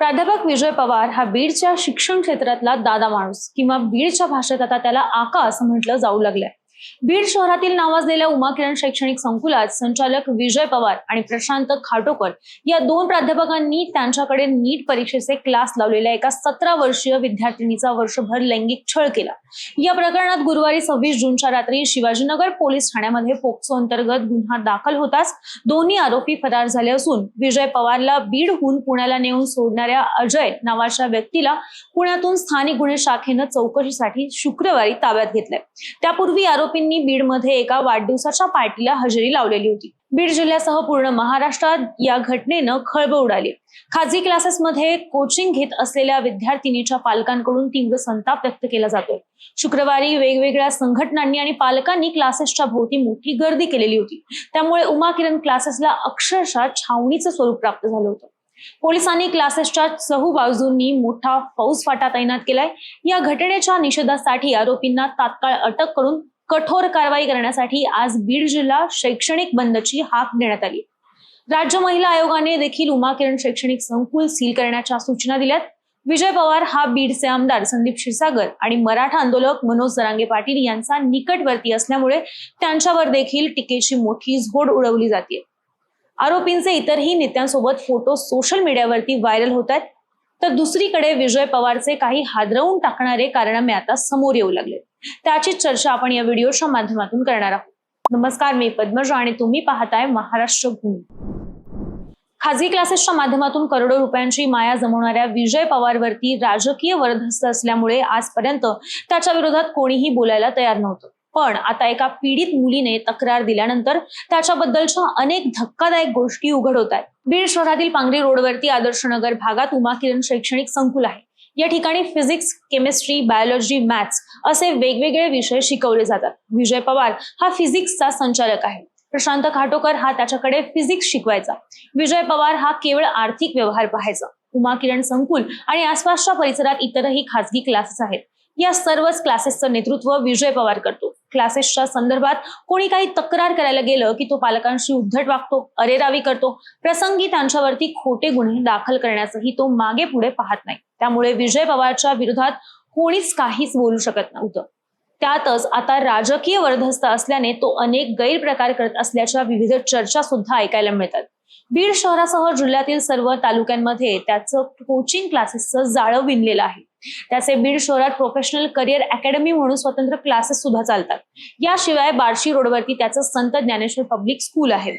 प्राध्यापक विजय पवार हा बीडच्या शिक्षण क्षेत्रातला दादा माणूस किंवा बीडच्या भाषेत आता त्याला आका असं म्हटलं जाऊ लागलंय. बीड शहरातील नावाजलेल्या उमा किरण शैक्षणिक संकुलात संचालक विजय पवार आणि प्रशांत खाटोकर या दोन प्राध्यापकांनी त्यांच्याकडे नीट परीक्षेचे क्लास लावलेल्या एका सतरा वर्षीय विद्यार्थिनीचा वर्षभर लैंगिक छळ केला. या प्रकरणात गुरुवारी सव्वीस जूनच्या रात्री शिवाजीनगर पोलीस ठाण्यामध्ये पोक्सो अंतर्गत गुन्हा दाखल होताच दोन्ही आरोपी फरार झाले असून विजय पवारला बीडहून पुण्याला नेऊन सोडणाऱ्या अजय नावाच्या व्यक्तीला पुण्यातून स्थानिक गुन्हे शाखेनं चौकशीसाठी शुक्रवारी ताब्यात घेतलंय. त्यापूर्वी आरोपी आरोपींनी बीडमध्ये एका वाढदिवसाच्या पार्टीला हजेरी लावलेली होती. बीड जिल्ह्यासह पूर्ण महाराष्ट्रात या घटनेनं खळबळ उडाली. खाजगी क्लासेसमध्ये कोचिंग घेत असलेल्या विद्यार्थिनीच्या पालकांकडून तीव्र संताप व्यक्त केला जातोय. शुक्रवारी वेगवेगळ्या संघटनांनी आणि पालकांनी क्लासेसच्या भोवती मोठी गर्दी केलेली होती. त्यामुळे उमा किरण क्लासेसला अक्षरशः छावणीचं स्वरूप प्राप्त झालं होतं. पोलिसांनी क्लासेसच्या चहू बाजूंनी मोठा फौज फाटा तैनात केलाय. या घटनेच्या निषेधासाठी आरोपींना तात्काळ अटक करून कठोर कारवाई करण्यासाठी आज बीड जिल्हा शैक्षणिक बंदची हाक देण्यात आली. राज्य महिला आयोगाने देखील उमा किरण शैक्षणिक संकुल सील करण्याच्या सूचना दिल्यात. विजय पवार हा बीडचे आमदार संदीप क्षीरसागर आणि मराठा आंदोलक मनोज जरांगे पाटील यांचा निकटवर्ती असल्यामुळे त्यांच्यावर देखील टीकेची मोठी झोड उडवली जाते आरोपींचे इतरही नेत्यांसोबत फोटो सोशल मीडियावरती व्हायरल होत आहेत. तर दुसरीकडे विजय पवारचे काही हादरवून टाकणारे कारनामे आता समोर येऊ लागले. त्याचीच चर्चा आपण या व्हिडिओच्या माध्यमातून करणार आहोत. नमस्कार मी पद्मजा आणि तुम्ही पाहताय महाराष्ट्र भूमी. खाजगी क्लासेसच्या माध्यमातून करोडो रुपयांची माया जमवणाऱ्या विजय पवारवरती राजकीय वरदहस्त असल्यामुळे आजपर्यंत त्याच्या विरोधात कोणीही बोलायला तयार नव्हतं. पण आता एका पीडित मुलीने तक्रार दिल्यानंतर त्याच्याबद्दलच्या अनेक धक्कादायक गोष्टी उघड होत आहेत. बीड शहरातील पांगरी रोडवरती आदर्शनगर भागात उमा किरण शैक्षणिक संकुल आहे. या ठिकाणी फिजिक्स केमिस्ट्री बायोलॉजी मॅथ्स असे वेगवेगळे विषय शिकवले जातात. विजय पवार हा फिजिक्सचा संचालक आहे. प्रशांत खाटोकर हा त्याच्याकडे फिजिक्स शिकवायचा. विजय पवार हा केवळ आर्थिक व्यवहार पाहायचा. उमा किरण संकुल आणि आसपासच्या परिसरात इतरही खासगी क्लासेस आहेत. या सर्वच क्लासेसचं नेतृत्व विजय पवार करतो. क्लासेसच्या संदर्भात कोणी काही तक्रार करायला गेलं की तो पालकांशी उद्धट वागतो अरेरावी करतो प्रसंगी त्यांच्यावरती खोटे गुन्हे दाखल करण्याचंही तो मागे पुढे पाहत नाही. त्यामुळे विजय पवारच्या विरोधात कोणीच काहीच बोलू शकत नव्हतं. त्यातच आता राजकीय वर्धस्त असल्याने तो अनेक गैरप्रकार करत असल्याच्या विविध चर्चा सुद्धा ऐकायला मिळतात. बीड शहरासह जिल्ह्यातील सर्व तालुक्यांमध्ये त्याचं कोचिंग क्लासेसचं जाळं विणलेलं आहे. त्याचे बीड शहरात प्रोफेशनल करिअर अकॅडमी म्हणून स्वतंत्र क्लासेस सुद्धा चालतात. याशिवाय बार्शी रोडवरती त्याचं संत ज्ञानेश्वर पब्लिक स्कूल आहे.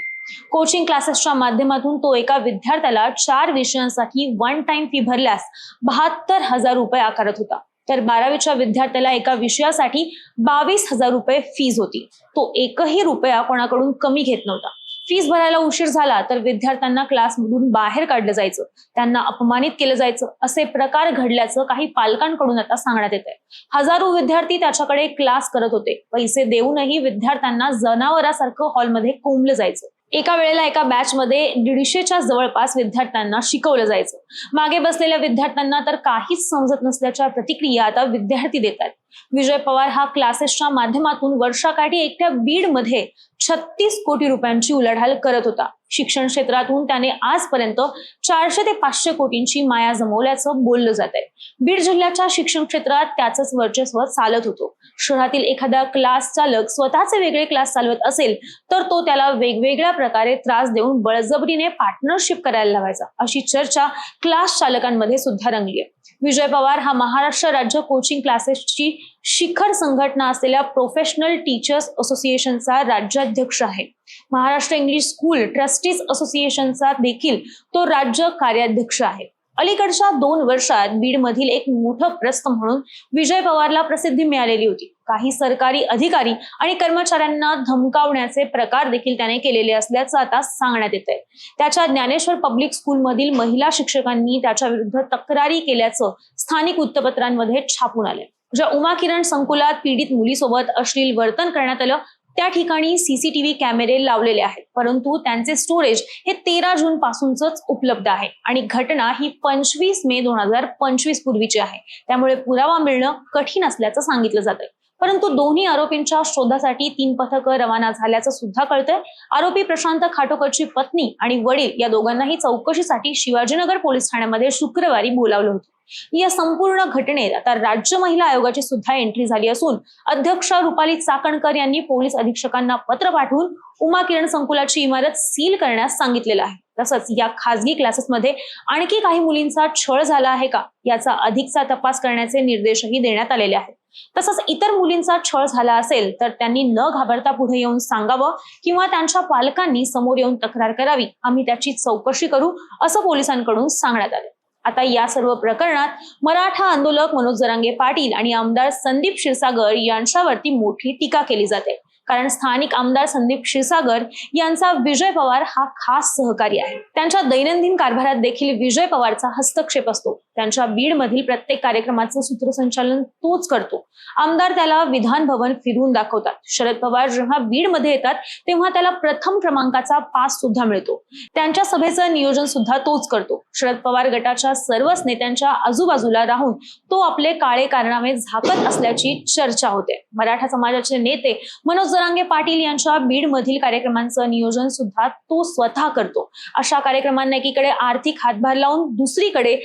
कोचिंग क्लासेसच्या माध्यमातून तो एका विद्यार्थ्याला चार विषयांसाठी वन टाइम फी भरल्यास बहात्तर हजार रुपये आकारत होता. तर बारावीच्या विद्यार्थ्याला एका विषयासाठी बावीस हजार रुपये फीज होती. तो एकही रुपया कोणाकडून कमी घेत नव्हता. फीस भरायला उशीर झाला तर विद्यार्थ्यांना क्लासमधून बाहेर काढलं जायचं. त्यांना अपमानित केलं जायचं. असे प्रकार घडल्याचं काही पालकांकडून आता सांगण्यात येत आहे हजारो विद्यार्थी त्याच्याकडे क्लास करत होते. पैसे देऊनही विद्यार्थ्यांना जनावरासारखं हॉलमध्ये कोंबलं जायचं. एका वेळेला एका बॅच मध्ये दीडशेच्या जवळपास विद्यार्थ्यांना शिकवलं जायचं. मागे बसलेल्या विद्यार्थ्यांना तर काहीच समजत नसल्याच्या प्रतिक्रिया आता विद्यार्थी देतात विजय पवार हा क्लासेसच्या माध्यमातून वर्षाकाठी एकट्या बीडमध्ये छत्तीस कोटी रुपयांची उलाढाल करत होता. शिक्षण क्षेत्रातून त्याने आजपर्यंत चारशे ते पाचशे कोटींची माया जमवल्याचं बोललं जात आहे बीड जिल्ह्याच्या शिक्षण क्षेत्रात त्याचंच वर्चस्व चालत होतो. शहरातील एखादा क्लास चालक स्वतःचे वेगळे क्लास चालवत असेल तर तो त्याला वेगवेगळ्या प्रकारे त्रास देऊन बळजबरीने पार्टनरशिप करायला लावायचा. अशी चर्चा क्लास चालकांमध्ये सुद्धा रंगली आहे विजय पवार हा महाराष्ट्र राज्य कोचिंग क्लासेसची शिखर संघटना असलेल्या प्रोफेशनल टीचर्स असोसिएशनचा राज्याध्यक्ष आहे. महाराष्ट्र इंग्लिश स्कूल ट्रस्टीज असोसिएशनचा देखील तो राज्य कार्याध्यक्ष आहे. अलीकडच्या दोन वर्षात बीडमधील एक मोठं प्रस्त म्हणून विजय पवारला प्रसिद्धी मिळालेली होती. काही सरकारी अधिकारी आणि कर्मचाऱ्यांना धमकावण्याचे प्रकार देखील त्याने केलेले असल्याचं आता सांगण्यात येत आहे त्याच्या ज्ञानेश्वर पब्लिक स्कूलमधील महिला शिक्षकांनी त्याच्या विरुद्ध तक्रारी केल्याचं स्थानिक वृत्तपत्रांमध्ये छापून आले ज्या उमा किरण संकुलात पीडित मुलीसोबत अश्लील वर्तन करण्यात आलं त्या ठिकाणी सीसीटीव्ही कॅमेरे लावलेले आहेत. परंतु त्यांचे स्टोरेज हे तेरा जून पासूनच उपलब्ध आहे आणि घटना ही पंचवीस मे दोन हजार पंचवीस पूर्वीची आहे. त्यामुळे पुरावा मिळणं कठीण असल्याचं सांगितलं जात परंतु दोन्ही आरोपींच्या शोधासाठी तीन पथकं रवाना झाल्याचं सुद्धा कळतंय. आरोपी प्रशांत खाटोकरची पत्नी आणि वडील या दोघांनाही चौकशीसाठी शिवाजीनगर पोलीस ठाण्यामध्ये शुक्रवारी बोलावलं होतं. या संपूर्ण घटनेत आता राज्य महिला आयोगाची सुद्धा एंट्री झाली असून अध्यक्ष रुपाली चाकणकर यांनी पोलीस अधीक्षकांना पत्र पाठवून उमा किरण संकुलाची इमारत सील करण्यास सांगितलेलं आहे. तसंच या खासगी क्लासेसमध्ये आणखी काही मुलींचा छळ झाला आहे का? याचा अधिकचा तपास करण्याचे निर्देशही देण्यात आलेले आहेत. तसंच इतर मुलींचा छळ झाला असेल तर त्यांनी न घाबरता पुढे येऊन सांगावं किंवा त्यांच्या पालकांनी समोर येऊन तक्रार करावी. आम्ही त्याची चौकशी करू असं पोलिसांकडून सांगण्यात आलं. आता या सर्व प्रकरणात मराठा आंदोलक मनोज जरांगे पाटील आणि आमदार संदीप क्षीरसागर यांच्यावरती मोठी टीका केली जाते. कारण स्थानिक आमदार संदीप क्षीरसागर यांचा विजय पवार हा खास सहकारी आहे. त्यांच्या दैनंदिन कारभारात देखील विजय पवारचा हस्तक्षेप असतो. त्यांच्या बीड मधील प्रत्येक कार्यक्रमाचं सूत्रसंचालन तोच करतो. आमदार त्याला विधान भवन फिरून दाखवतात. शरद पवार जेव्हा बीडमध्ये येतात तेव्हा त्याला प्रथम क्रमांकाचा पास सुद्धा मिळतो. त्यांच्या सभेचं नियोजन सुद्धा तोच करतो. शरद पवार गटाच्या सर्वच नेत्यांच्या आजूबाजूला राहून तो आपले काळे कारणामे झाकत असल्याची चर्चा होते. मराठा समाजाचे नेते मनोज जरांगे पाटील यांच्या बीड मधील कार्यक्रमांचं नियोजन सुद्धा तो स्वतः करतो. अशा कार्यक्रमांना एकीकडे आर्थिक हातभार लावून दुसरीकडे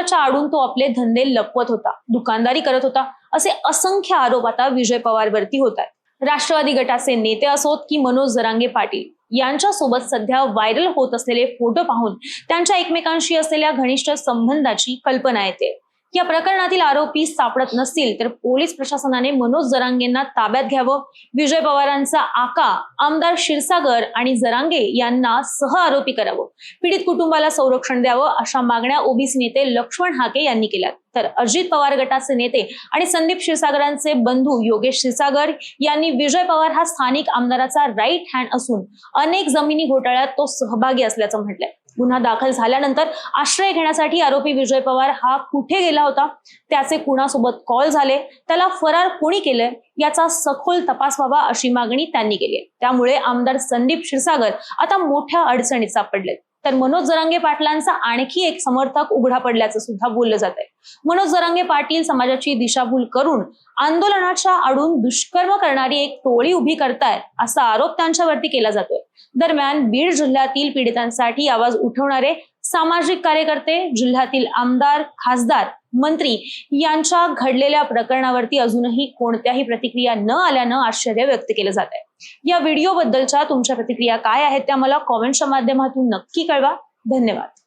भ्रष्टाचाराच्या आडून तो आपले धंदे लपवत होता दुकानदारी करत होता असे असंख्य आरोप आता विजय पवारवरती होत आहेत राष्ट्रवादी गटाचे नेते असोत की मनोज जरांगे पाटील यांच्यासोबत सध्या व्हायरल होत असलेले फोटो पाहून त्यांच्या एकमेकांशी असलेल्या घनिष्ठ संबंधाची कल्पना येते. या प्रकरणातील आरोपी सापडत नसतील तर पोलीस प्रशासनाने मनोज जरांगेंना ताब्यात घ्यावं. विजय पवारांचा आका आमदार क्षीरसागर आणि जरांगे यांना सह आरोपी करावं. पीडित कुटुंबाला संरक्षण द्यावं अशा मागण्या ओबीसी नेते लक्ष्मण हाके यांनी केल्या तर अजित पवार गटाचे नेते आणि संदीप क्षीरसागरांचे बंधू योगेश क्षीरसागर यांनी विजय पवार हा स्थानिक आमदाराचा राईट हँड असून अनेक जमिनी घोटाळ्यात तो सहभागी असल्याचं म्हटलंय. गुन्हा दाखल झाल्यानंतर आश्रय घेण्यासाठी आरोपी विजय पवार हा कुठे गेला होता? त्याचे कुणासोबत कॉल झाले? त्याला फरार कोणी केलंय? याचा सखोल तपास व्हावा अशी मागणी त्यांनी केली आहे. त्यामुळे आमदार संदीप क्षीरसागर आता मोठ्या अडचणीत सापडलेत. तर मनोज जरांगे पाटलांचा आणखी एक समर्थक उघडा पडल्याचं सुद्धा बोललं जात आहे. मनोज जरांगे पाटील समाजाची दिशाभूल करून आंदोलनाच्या आडून दुष्कर्म करणारी एक टोळी उभी करतायत असा आरोप त्यांच्यावरती केला जातोय. दरम्यान बीड जिल्ह्यातील पीडितांसाठी आवाज उठवणारे सामाजिक कार्यकर्ते जिल्ह्यातील आमदार खासदार मंत्री यांच्या घडलेल्या प्रकरणावरती अजूनही कोणत्याही प्रतिक्रिया न आल्यानं आश्चर्य व्यक्त केलं जात आहे. या व्हिडिओ बद्दलच्या तुमच्या प्रतिक्रिया काय आहेत त्या मला कॉमेंटच्या माध्यमातून नक्की कळवा. धन्यवाद.